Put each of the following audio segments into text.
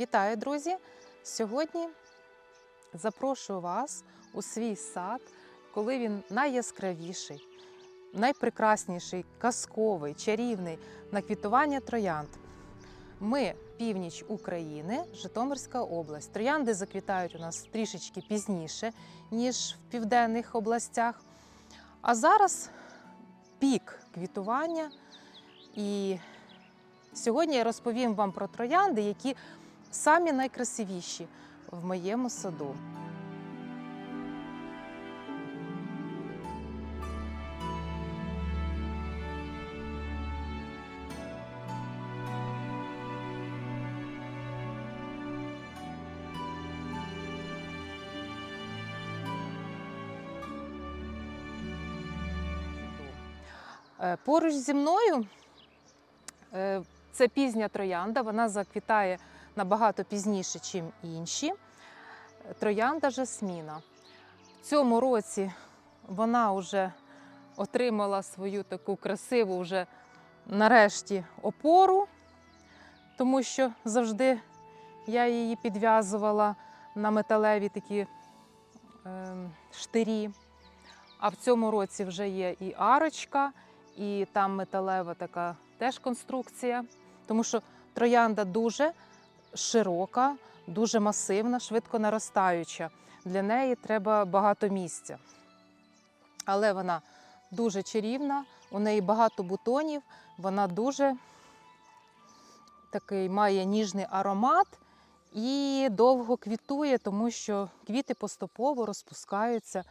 Вітаю, друзі! Сьогодні запрошую вас у свій сад, коли він найяскравіший, найпрекрасніший, казковий, чарівний на квітування троянд. Ми північ України, Житомирська область. Троянди заквітають у нас трішечки пізніше, ніж в південних областях. А зараз пік квітування. І сьогодні я розповім вам про троянди, які самі найкрасивіші в моєму саду. Е, Поруч зі мною е, це пізня троянда, вона заквітає набагато пізніше, ніж інші. Троянда жасміна. В цьому році вона вже отримала свою таку красиву, вже нарешті опору, тому що завжди я її підв'язувала на металеві такі е, штирі. А в цьому році вже є і арочка, і там металева така теж конструкція, тому що троянда дуже широка, дуже масивна, швидко наростаюча. Для неї треба багато місця. Але вона дуже чарівна, у неї багато бутонів, вона дуже такий має ніжний аромат і довго квітує, тому що квіти поступово розпускаються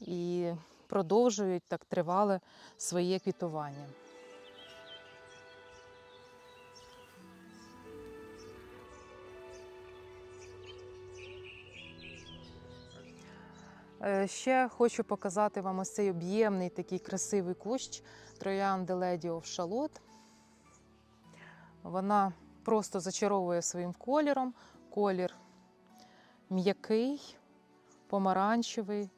і продовжують так тривале своє квітування. Ще хочу показати вам ось цей об'ємний такий красивий кущ троянди Lady of Шалот. Вона просто зачаровує своїм кольором. Колір м'який, помаранчевий,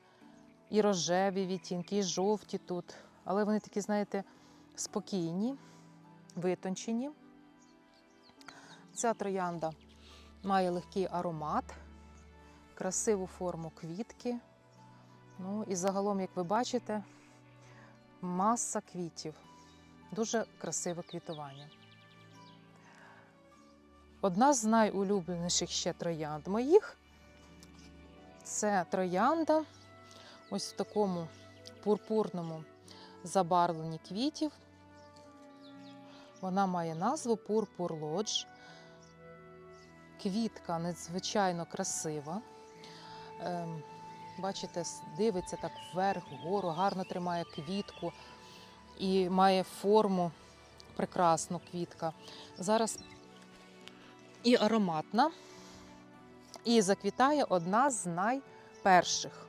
і рожеві відтінки, і жовті тут. Але вони такі, знаєте, спокійні, витончені. Ця троянда має легкий аромат, красиву форму квітки. Ну і загалом, як ви бачите, маса квітів. Дуже красиве квітування. Одна з найулюбленіших ще троянд моїх це троянда ось в такому пурпурному забарвленні квітів. Вона має назву Пурпур Лодж. Квітка надзвичайно красива. Бачите, дивиться так вверх, вгору, гарно тримає квітку і має форму прекрасну квітка. Зараз і ароматна, і заквітає одна з найперших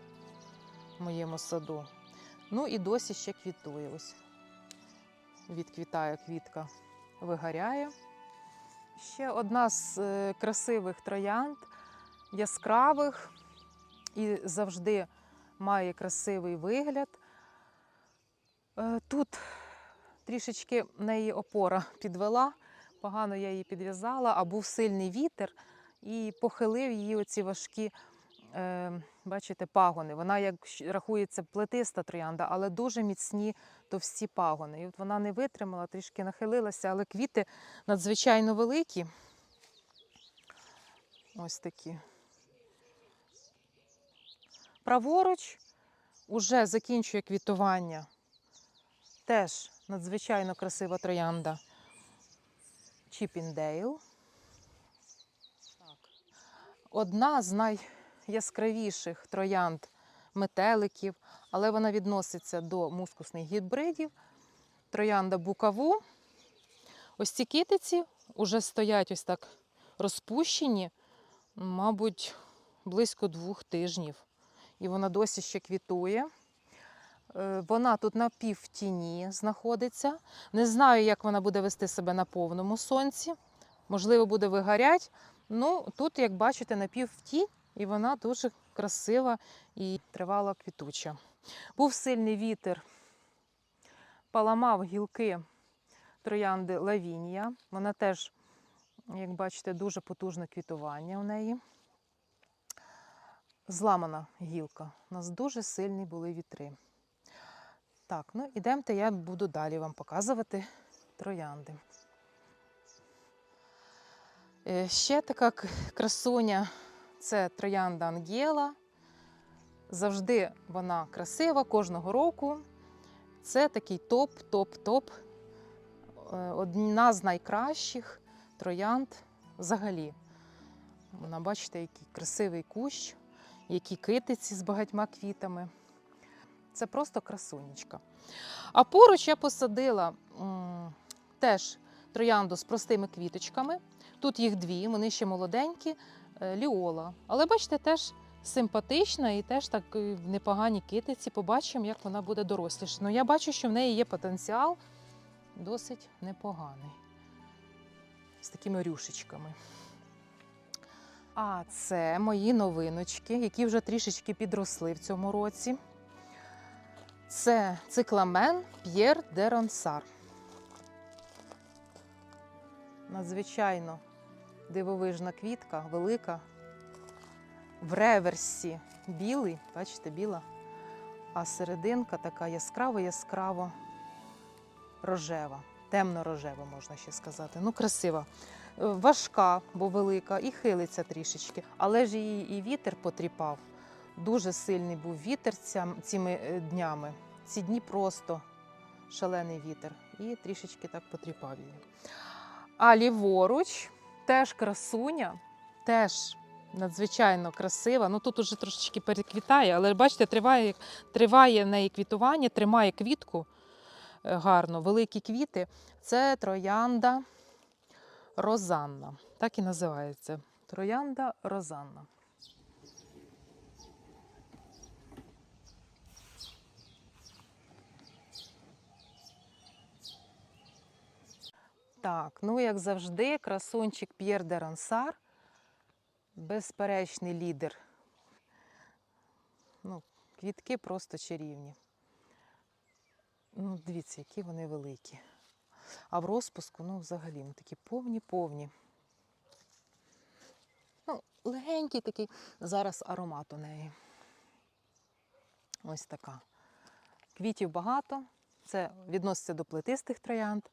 в моєму саду. Ну і досі ще квітує. Ось відквітає квітка, вигоряє. Ще одна з е, красивих троянд, яскравих і завжди має красивий вигляд. Е, Тут трішечки в неї опора підвела, погано я її підв'язала, а був сильний вітер і похилив її оці важкі, е, бачите, пагони. Вона як рахується плетиста троянда, але дуже міцні товсті пагони. І от вона не витримала, трішки нахилилася, але квіти надзвичайно великі. Ось такі. Праворуч уже закінчує квітування. Теж надзвичайно красива троянда. Чіпіндейл. Одна з найяскравіших троянд метеликів, але вона відноситься до мускусних гібридів. Троянда букаву. Ось ці китиці вже стоять ось так розпущені, мабуть, близько двох тижнів і вона досі ще квітує. Е, Вона тут на півтіні знаходиться. Не знаю, як вона буде вести себе на повному сонці. Можливо, буде вигорять. Ну, тут, як бачите, на півтінь, і вона дуже красива і тривала квітуча. Був сильний вітер, поламав гілки троянди Лавінія. Вона теж Як бачите, дуже потужне квітування у неї. Зламана гілка. У нас дуже сильні були вітри. Так, ну ідемте, я буду далі вам показувати троянди. Е, Ще така красуня це троянда Ангела. Завжди вона красива кожного року. Це такий топ, топ, топ. Е, Одна з найкращих троянд взагалі. Вона, бачите, який красивий кущ, які китиці з багатьма квітами. Це просто красунечка. А поруч я посадила м, теж троянду з простими квіточками. Тут їх дві, вони ще молоденькі, е, ліола. Але бачите, теж симпатична і теж так е, в непоганій китиці. Побачимо, як вона буде доросліша. Ну, я бачу, що в неї є потенціал досить непоганий. З такими рюшечками. А це мої новиночки, які вже трішечки підросли в цьому році. Це цикламен П'єр де Ронсар. Надзвичайно дивовижна квітка, велика. В реверсі білий, бачите, біла, а серединка така яскраво-яскраво рожева, темно-рожева, можна ще сказати. Ну, красива. Важка, бо велика, і хилиться трішечки. Але ж її і вітер потріпав. Дуже сильний був вітер цими е, днями. Ці дні просто шалений вітер. І трішечки так потріпав її. А ліворуч теж красуня, теж надзвичайно красива. Ну тут уже трошечки переквітає, але бачите, триває, триває в неї квітування, тримає квітку е, гарно, великі квіти. Це троянда Розанна. Так і називається. Троянда Розанна. Так, ну як завжди, красунчик П'єр де Рансар, безперечний лідер. Ну, квітки просто чарівні. Ну, дивіться, які вони великі. А в розпуску, ну, взагалі, ну, такі повні-повні. Ну, легенький такий зараз аромат у неї. Ось така. Квітів багато. Це відноситься до плетистих троянд,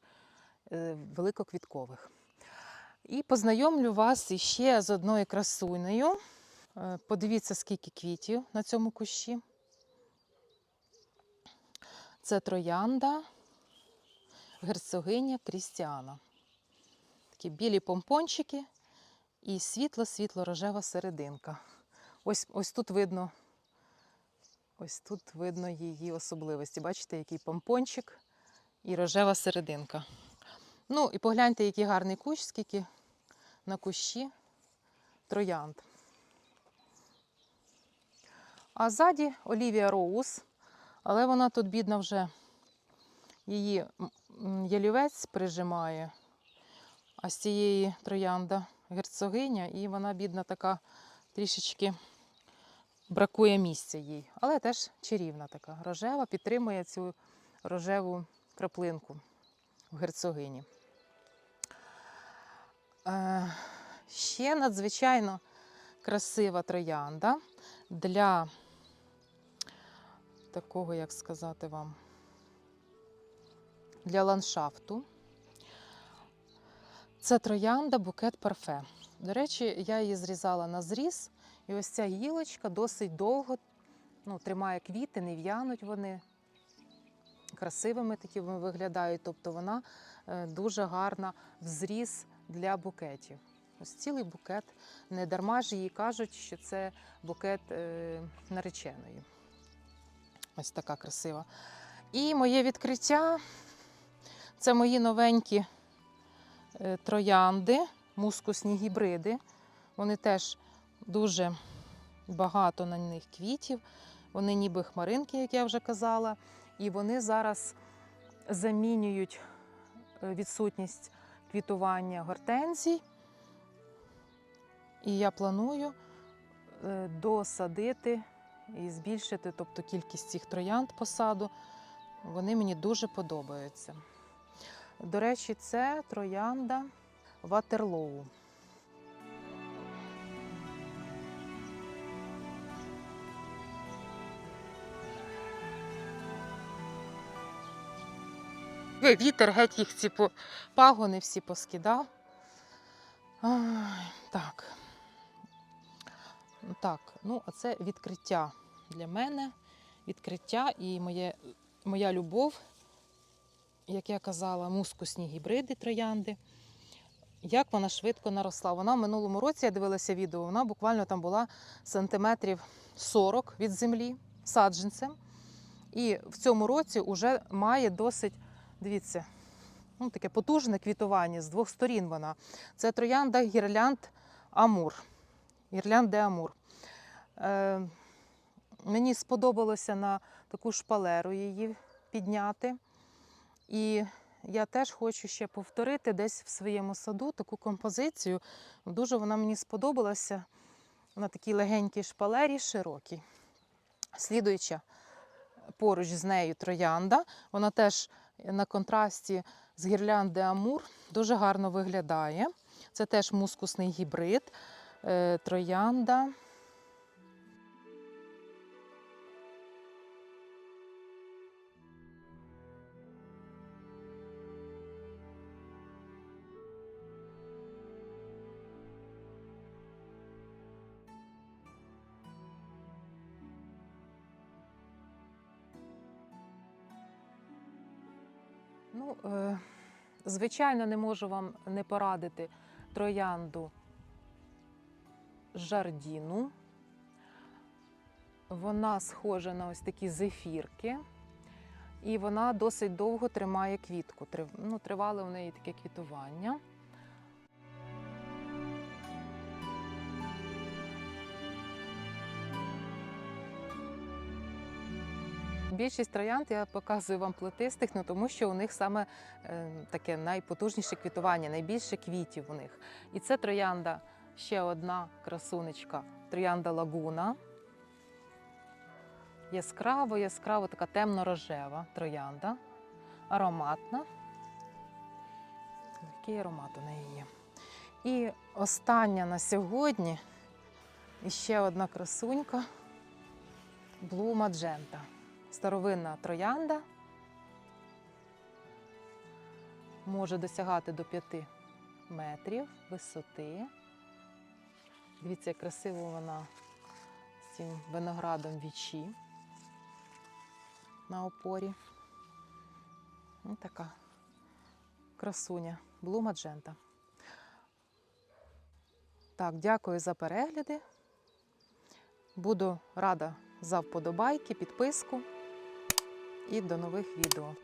е, великоквіткових. І познайомлю вас іще з одною красунею. Е, Подивіться, скільки квітів на цьому кущі. Це троянда герцогиня Крістіана. Такі білі помпончики і світло-світло-рожева серединка. Ось, ось тут видно. Ось тут видно її особливості. Бачите, який помпончик і рожева серединка. Ну і погляньте, який гарний кущ, скільки на кущі троянд. А ззаді Олівія Роуз, але вона тут бідна вже її ялівець прижимає, а з цієї троянда герцогиня, і вона бідна така трішечки бракує місця їй. Але теж чарівна така. Рожева підтримує цю рожеву краплинку в герцогині. Е, ще надзвичайно красива троянда для такого, як сказати вам, для ландшафту. Це троянда букет парфе. До речі, я її зрізала на зріз, і ось ця гілочка досить довго ну, тримає квіти, не в'януть вони. Красивими такими виглядають, тобто вона е, дуже гарна в зріз для букетів. Ось цілий букет. Не дарма ж їй кажуть, що це букет е, нареченої. Ось така красива. І моє відкриття це мої новенькі е, троянди, мускусні гібриди. Вони теж дуже багато на них квітів. Вони ніби хмаринки, як я вже казала. І вони зараз замінюють е, відсутність квітування гортензій. І я планую е, досадити і збільшити тобто, кількість цих троянд посаду. Вони мені дуже подобаються. До речі, це троянда Ватерлоу. Вітер геть їх ці по- пагони всі поскидав. Так. Так, ну, а це відкриття для мене. Відкриття і моє, моя любов, як я казала, мускусні гібриди троянди. Як вона швидко наросла. Вона в минулому році я дивилася відео, вона буквально там була сантиметрів 40 від землі саджанцем. І в цьому році вже має досить, дивіться, ну, таке потужне квітування з двох сторін вона. Це троянда гірлянд Амур. Гірлянд де Амур. Е, мені сподобалося на таку шпалеру її підняти. І я теж хочу ще повторити десь в своєму саду таку композицію. Дуже вона мені сподобалася на такій легенькій шпалері, широкій. Слідуюча поруч з нею троянда. Вона теж на контрасті з гірлянди Амур дуже гарно виглядає. Це теж мускусний гібрид. Е, Троянда. Ну, е, звичайно, не можу вам не порадити троянду жардіну. Вона схожа на ось такі зефірки, і вона досить довго тримає квітку. Ну, тривале в неї таке квітування. Більшість троянд я показую вам плетистих, ну тому що у них саме е, таке найпотужніше квітування, найбільше квітів у них. І це троянда ще одна красунечка, троянда лагуна. Яскраво, яскраво, така темно-рожева троянда, ароматна. Який аромат у неї є. І остання на сьогодні іще одна красунька Blue Magenta. Старовинна троянда. Може досягати до 5 метрів висоти. Дивіться, як красиво вона з цим виноградом вічі на опорі. Ось така красуня. Blue Magenta. Так, дякую за перегляди. Буду рада за вподобайки, підписку і до нових відео.